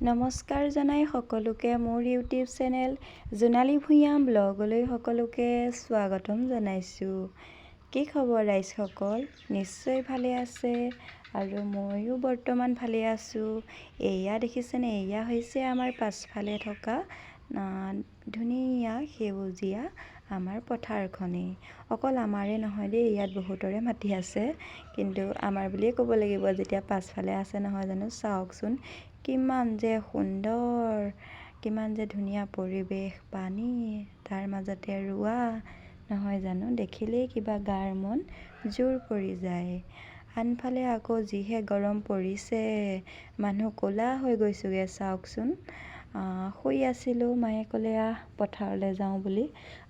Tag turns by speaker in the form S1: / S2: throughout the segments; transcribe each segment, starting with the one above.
S1: নমস্কাৰ জনাই সকলোকে মোৰ ইউটিউব চেনেল জোনালী ভূঞা ব্লগলৈ সকলোকে স্বাগতম জনাইছোঁ। কি খবৰ ৰাইজসকল নিশ্চয় ভালে আছে আৰু ময়ো বৰ্তমান ভালে আছোঁ। এয়া দেখিছেনে? এয়া হৈছে আমাৰ পাছফালে থকা ধুনীয়া সেউজীয়া আমাৰ পথাৰখনেই অকল আমাৰে নহয় দেই ইয়াত বহুতৰে মাটি আছে। কিন্তু আমাৰ বুলিয়ে ক'ব লাগিব যেতিয়া পাছফালে আছে নহয় জানো? চাওকচোন কিমান যে সুন্দৰ কিমান যে ধুনীয়া পৰিৱেশ পানী তাৰ মাজতে ৰোৱা নহয় জানো? দেখিলেই কিবা গাৰ মন জোৰ পৰি যায়। আনফালে আকৌ যিহে গৰম পৰিছে মানুহ ক'লা হৈ গৈছোঁগৈ চাওকচোন। শুই আছিলোঁ মায়ে ক'লে আহ পথাৰলৈ যাওঁ বুলি।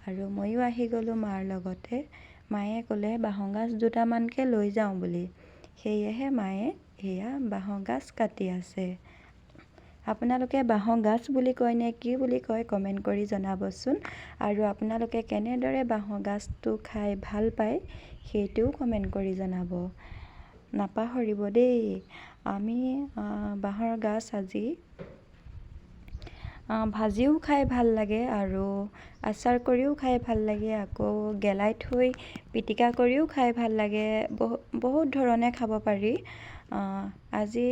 S1: আৰু ময়ো আহি গ'লোঁ মাৰ লগতে। মায়ে ক'লে বাঁহৰ গাজ দুটামানকৈ লৈ যাওঁ বুলি। সেয়েহে মায়ে এয়া বাঁহৰ গাজ কাটি আছে। আপোনালোকে বাঁহৰ গাজ বুলি কয় নে কি বুলি কয় কমেণ্ট কৰি জনাবচোন। আৰু আপোনালোকে কেনেদৰে বাঁহৰ গাজটো খাই ভাল পায় সেইটোও কমেণ্ট কৰি জনাব। নাপাহৰিব দেই। আমি বাঁহৰ গাজ আজি ভাজিও খাই ভাল লাগে আৰু আচাৰ কৰিও খাই ভাল লাগে আকৌ গেলাই থৈ পিটিকা কৰিও খাই ভাল লাগে বহু বহুত ধৰণে খাব পাৰি। আজি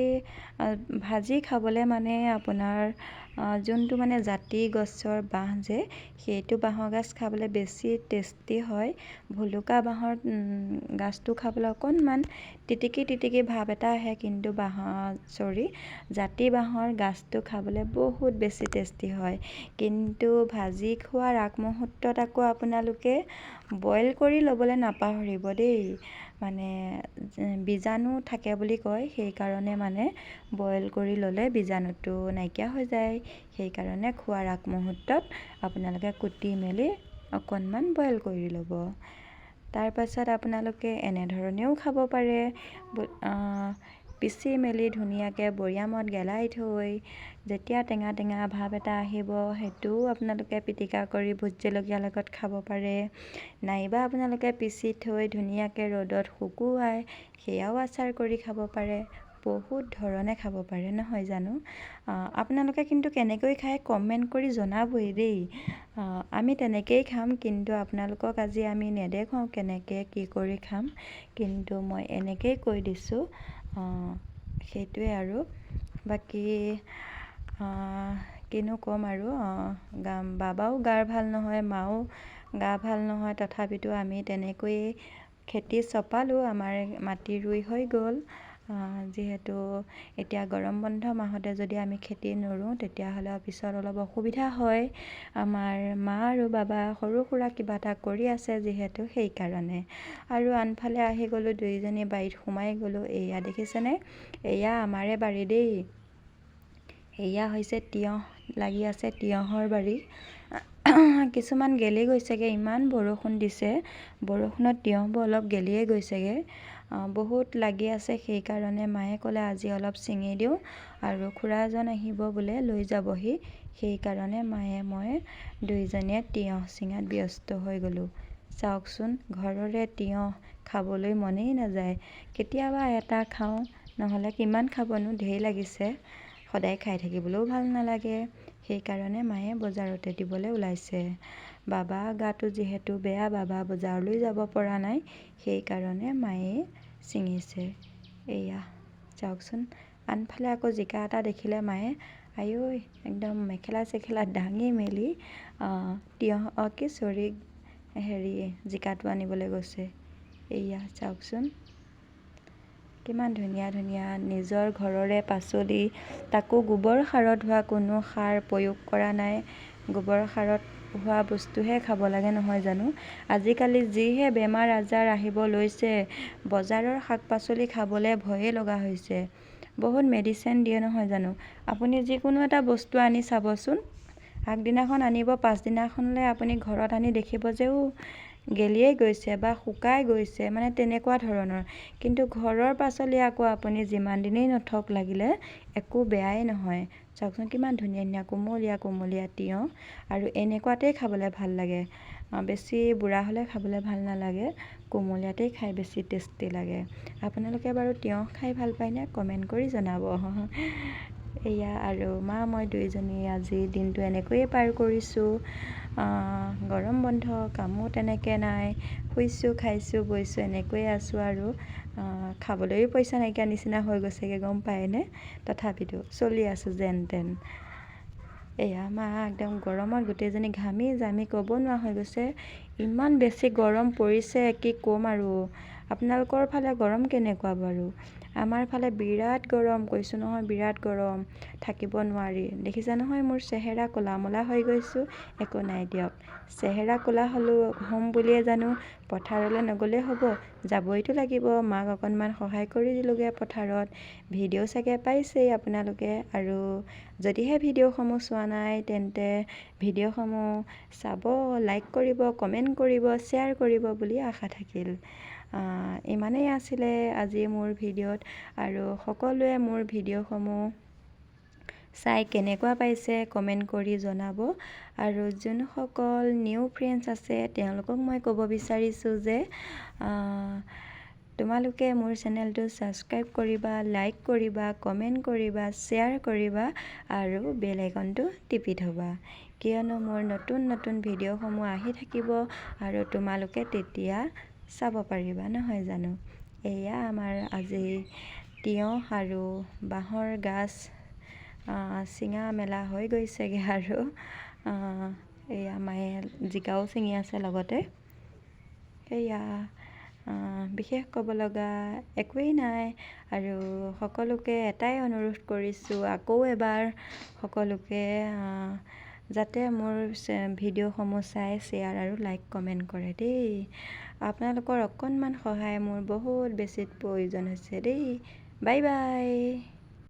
S1: ভাজি খাবলৈ মানে আপোনাৰ যোনটো মানে জাতি গছৰ বাঁহ যে সেইটো বাঁহৰ গাজ খাবলৈ বেছি টেষ্টি হয়। ভুলুকা বাঁহৰ গাজটো খাবলৈ অকণমান তিটিকি তিটিকি ভাৱ এটা আহে কিন্তু বাঁহৰ চৰি জাতি বাঁহৰ গাজটো খাবলৈ বহুত বেছি টেষ্টি হয়। কিন্তু ভাজি খোৱাৰ আগমুহূৰ্তত আকৌ আপোনালোকে বইল কৰি ল'বলৈ নাপাহৰিব দেই। মানে বীজাণু থাকে বুলি কয় সেইকাৰণে মানে বইল কৰি ল'লে বীজাণুটো নাইকিয়া হৈ যায়। সেইকাৰণে খোৱাৰ আগমুহূৰ্তত আপোনালোকে কুটি মেলি অকণমান বইল কৰি ল'ব। তাৰপাছত আপোনালোকে এনেধৰণেও খাব পাৰে। পিচি মেলি ধুনীয়াকৈ বৈয়ামত গেলাই থৈ যেতিয়া টেঙা টেঙা ভাৱ এটা আহিব সেইটোও আপোনালোকে পিটিকা কৰি ভোট জলকীয়াৰ লগত খাব পাৰে। নাইবা আপোনালোকে পিচি থৈ ধুনীয়াকৈ ৰ'দত শুকুৱাই সেয়াও আচাৰ কৰি খাব পাৰে। বহুত ধৰণে খাব পাৰে নহয় জানো? আপোনালোকে কিন্তু কেনেকৈ খায় কমেণ্ট কৰি জনাবই দেই। আমি তেনেকৈয়ে খাম কিন্তু আপোনালোকক আজি আমি নেদেখুৱাওঁ কেনেকৈ কি কৰি খাম। কিন্তু মই এনেকৈয়ে কৈ দিছোঁ। সেইটোৱে আৰু। বাকী কিনো ক'ম আৰু বাবাও গাৰ ভাল নহয় মাও গা ভাল নহয় তথাপিতো আমি তেনেকৈয়ে খেতি চপালোঁ আমাৰ মাটি ৰুই হৈ গ'ল। যিহেতু এতিয়া গৰম বন্ধ মাহতে যদি আমি খেতি নোৰোওঁ তেতিয়াহ'লে পিছত অলপ অসুবিধা হয়। আমাৰ মা আৰু বাবা সৰু সুৰা কিবা এটা কৰি আছে যিহেতু সেইকাৰণে। আৰু আনফালে আহি গ'লোঁ দুইজনী বাৰীত সোমাই গ'লোঁ। এয়া দেখিছেনে? এয়া আমাৰে বাৰী দেই। এয়া হৈছে তিয়ঁহ লাগি আছে তিয়ঁহৰ বাৰী। কিছুমান গেলি গৈছেগৈ ইমান বৰষুণ দিছে। বৰষুণত তিয়ঁহবোৰ অলপ গেলিয়ে গৈছেগৈ। বহুত লাগি আছে সেইকাৰণে মায়ে ক'লে আজি অলপ ছিঙি দিওঁ আৰু খুৰা এজন আহিব বোলে লৈ যাবহি। সেইকাৰণে মায়ে মই দুইজনীয়ে তিয়ঁহ ছিঙাত ব্যস্ত হৈ গ'লোঁ। চাওকচোন ঘৰৰে তিয়ঁহ খাবলৈ মনেই নাযায়। কেতিয়াবা এটা খাওঁ নহ'লে কিমান খাবনো ঢেৰ লাগিছে। সদায় খাই থাকিবলৈও ভাল নালাগে। সেইকাৰণে মায়ে বজাৰতে দিবলৈ ওলাইছে। বাবা গাটো যিহেতু বেয়া বাবা বজাৰলৈ যাব পৰা নাই সেইকাৰণে মায়ে ছিঙিছে। এয়া চাওকচোন। আনফালে আকৌ জিকা এটা দেখিলে মায়ে আঐ একদম মেখেলা চেখেলা দাঙি মেলি তিয়ঁহ কি চৰি হেৰি জিকাটো আনিবলৈ গৈছে। এয়া চাওকচোন। কিমান ধুনীয়া ধুনীয়া নিজৰ ঘৰৰে পাচলি তাকো গোবৰ সাৰত হোৱা কোনো সাৰ প্ৰয়োগ কৰা নাই। গোবৰ সাৰত হোৱা বস্তুহে খাব লাগে নহয় জানো? আজিকালি যিহে বেমাৰ আজাৰ আহিব লৈছে বজাৰৰ শাক পাচলি খাবলৈ ভয়ে লগা হৈছে। বহুত মেডিচিন দিয়ে নহয় জানো? আপুনি যিকোনো এটা বস্তু আনি চাবচোন। আগদিনাখন আনিব পাছদিনাখনলৈ আপুনি ঘৰত আনি দেখিব যে ও গেলিয়ে গৈছে বা শুকাই গৈছে মানে তেনেকুৱা ধৰণৰ। কিন্তু ঘৰৰ পাচলি আকৌ আপুনি যিমান দিনেই নথওক লাগিলে একো বেয়াই নহয়। চাওকচোন কিমান ধুনীয়া ধুনীয়া কোমলীয়া কোমলীয়া তিয়ঁহ। আৰু এনেকুৱাতেই খাবলৈ ভাল লাগে। বেছি বুঢ়া হ'লে খাবলৈ ভাল নালাগে কোমলীয়াতেই খাই বেছি টেষ্টি লাগে। আপোনালোকে বাৰু তিয়ঁহ খাই ভাল পায়নে? কমেণ্ট কৰি জনাব। এয়া আৰু মা মই দুয়োজনী আজি দিনটো এনেকৈয়ে পাৰ কৰিছোঁ। গৰম বন্ধ কামো তেনেকৈ নাই শুইছোঁ খাইছোঁ বৈছোঁ এনেকৈয়ে আছোঁ আৰু। খাবলৈও পইচা নাইকিয়া নিচিনা হৈ গৈছেগৈ গম পায়নে তথাপিতো চলি আছোঁ যেন তেন। এয়া মা একদম গৰমত গোটেইজনী ঘামি জামি ক'ব নোৱাৰা হৈ গৈছে। ইমান বেছি গৰম পৰিছে কি ক'ম আৰু। আপোনালোকৰ ফালে গৰম কেনেকুৱা বাৰু? আমাৰ ফালে বিৰাট গৰম কৈছোঁ নহয় বিৰাট গৰম। থাকিব নোৱাৰি। দেখিছা নহয় মোৰ চেহেৰা ক'লা মলা হৈ গৈছোঁ। একো নাই দিয়ক। চেহেৰা ক'লা হ'লোঁ হ'ম বুলিয়ে জানো? পথাৰলৈ নগ'লে হ'ব? যাবইতো লাগিব। মাক অকণমান সহায় কৰি দিলোঁগৈ পথাৰত। ভিডিঅ' চাগে পাইছেই আপোনালোকে। আৰু যদিহে ভিডিঅ'সমূহ চোৱা নাই তেন্তে ভিডিঅ'সমূহ চাব লাইক কৰিব কমেণ্ট কৰিব শ্বেয়াৰ কৰিব বুলি আশা থাকিল। ইমানেই আছিলে আজি মোৰ ভিডিঅ'ত আৰু সকলোৱে মোৰ ভিডিঅ'সমূহ চাই কেনেকুৱা পাইছে কমেণ্ট কৰি জনাব। আৰু যোনসকল নিউ ফ্ৰেণ্ডছ আছে তেওঁলোকক মই ক'ব বিচাৰিছোঁ যে তোমালোকে মোৰ চেনেলটো ছাবস্ক্ৰাইব কৰিবা লাইক কৰিবা কমেণ্ট কৰিবা শ্বেয়াৰ কৰিবা আৰু বেল আইকনটো টিপি থ'বা। কিয়নো মোৰ নতুন নতুন ভিডিঅ'সমূহ আহি থাকিব আৰু তোমালোকে তেতিয়া চাব পাৰিবা নহয় জানো? এয়া আমাৰ আজি তিয়ঁহ আৰু বাঁহৰ গাজ চিঙা মেলা হৈ গৈছেগৈ আৰু এয়া মায়ে জিকাও ছিঙি আছে লগতে। এয়া বিশেষ ক'ব লগা একোৱেই নাই আৰু সকলোকে এটাই অনুৰোধ কৰিছোঁ আকৌ এবাৰ সকলোকে যাতে মোৰ ভিডিঅ'সমূহ চাই শ্বেয়াৰ আৰু লাইক কমেণ্ট কৰে দেই। আপোনালোকৰ অকণমান সহায় মোৰ বহুত বেছি প্ৰয়োজন হৈছে দেই। Bye bye.